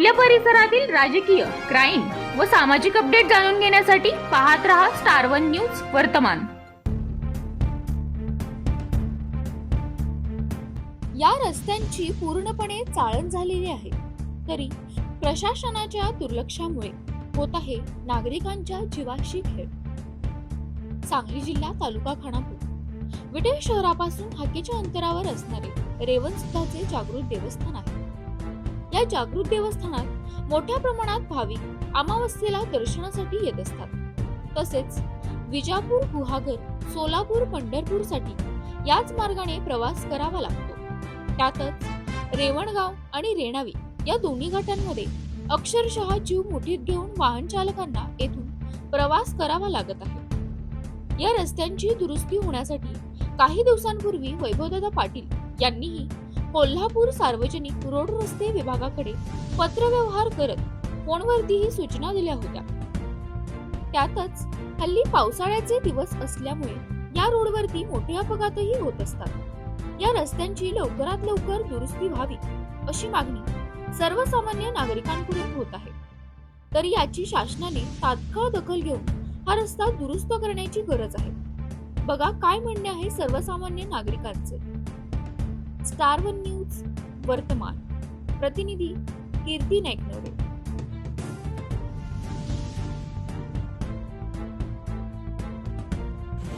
आपल्या परिसरातील राजकीय क्राईम व सामाजिक अपडेट जाणून घेण्यासाठी पाहत रहा स्टार वन न्यूज वर्तमान. या रस्त्यांची पूर्णपणे चाळण झालेली आहे. तरी प्रशासनाच्या दुर्लक्षामुळे होत आहे नागरिकांच्या जीवाशी खेळ. सांगली जिल्हा तालुका खानापूर. विटे शहरापासून हाकेच्या अंतरावर असणारे रेवणसुद्धाचे जागृत देवस्थान आहे. या जागृत देवस्थानात मोठ्या प्रमाणात भाविक अमावस्येला दर्शनासाठी येत असतात. तसेच विजापूर गुहागर सोलापूर पंढरपूरसाठी याच मार्गाने प्रवास करावा लागतो. त्यातच रेवणगाव आणि रेणावी या दोन्ही घाटांमध्ये अक्षरशः जीव मुठीत घेऊन वाहन चालकांना येथून प्रवास करावा लागत आहे. या रस्त्यांची दुरुस्ती होण्यासाठी काही दिवसांपूर्वी वैभवदादा पाटील यांनीही कोल्हापूर सार्वजनिक रोड रस्ते विभागाकडे पत्रव्यवहार करत फोनवरतीही सूचना दिल्या होत्या. त्यातच हल्ली पावसाळ्याचे दिवस असल्यामुळे या रोडवरती मोठे अपघातही होत असतात. या रस्त्यांची लवकरात लवकर दुरुस्ती व्हावी अशी मागणी सर्वसामान्य नागरिकांकडून होत आहे. तर याची शासनाने तात्काळ दखल घेऊन हा रस्ता दुरुस्त करण्याची गरज आहे. बघा काय म्हणणे आहे सर्वसामान्य नागरिकांचे. स्टार वन न्यूज वर्तमान. प्रतिनिधी कीर्ती नाईकनवरे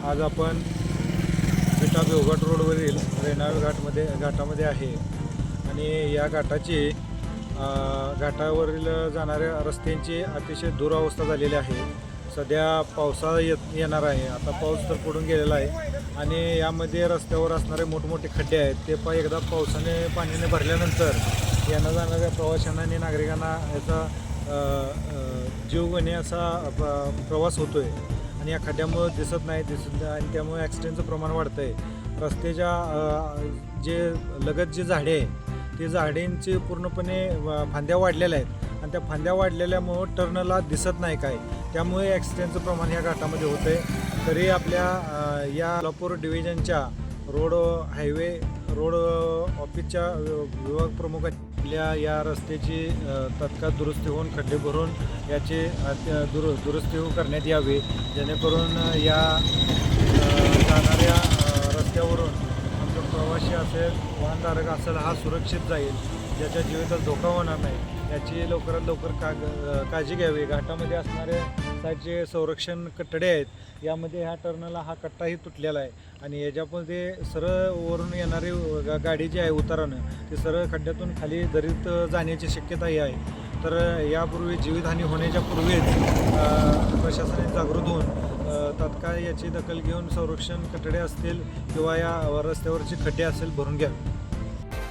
आज आपण विटा देवघाट रोडवरील रेणाळ घाटमध्ये घाटामध्ये आहे. आणि या घाटाची घाटावरील जाणाऱ्या रस्त्यांची अतिशय दुरावस्था झालेली आहे. सध्या पावसाळा येत येणार आहे. आता पाऊस तर पडून गेलेला आहे. आणि यामध्ये रस्त्यावर असणारे मोठमोठे खड्डे आहेत. ते पण एकदा पावसाने पाण्याने भरल्यानंतर येणं जाणाऱ्या प्रवाशांना आणि नागरिकांना याचा जीवघणे जीवघेणे असा प्रवास होतो आहे आणि या खड्ड्यामुळं दिसत नाही दिसत आणि त्यामुळे ॲक्सिडेंटचं प्रमाण वाढतं आहे रस्त्याच्या जे लगत जे झाडे आहे ते झाडेंचे पूर्णपणे व- फांद्या वाढलेल्या आहेत. आणि त्या फांद्या वाढलेल्यामुळं टर्नला दिसत नाही काय. त्यामुळे ॲक्सिडेंटचं प्रमाण या घाटामध्ये होतं आहे तरी आपल्या या कोल्हापूर डिव्हिजनच्या रोड हायवे रोड ऑफिसच्या वि- विभाग प्रमुख आपल्या या रस्त्याची तत्काळ दुरुस्ती होऊन खड्डे भरून याची त्या दुरु दुरुस्ती करण्यात यावी. जेणेकरून या जाणाऱ्या रस्त्यावरून आमचा प्रवासी असेल वाहनधारक असेल हा सुरक्षित जाईल. ज्याच्या जीविताला धोका होणार नाही याची लवकरात लवकर का काळजी घ्यावी. घाटामध्ये असणारे जे संरक्षण कट्टडे आहेत यामध्ये ह्या टर्नला हा कट्टाही तुटलेला आहे. आणि याच्यामध्ये सरळ वरून येणारी गाडी जी आहे उतारानं ती सरळ खड्ड्यातून खाली दरीत जाण्याची शक्यताही आहे. तर यापूर्वी जीवितहानी होण्याच्या पूर्वीच प्रशासनाने जागृत होऊन तात्काळ याची दखल घेऊन संरक्षण कठडे असतील किंवा या रस्त्यावरचे खड्डे असेल भरून घ्यावे.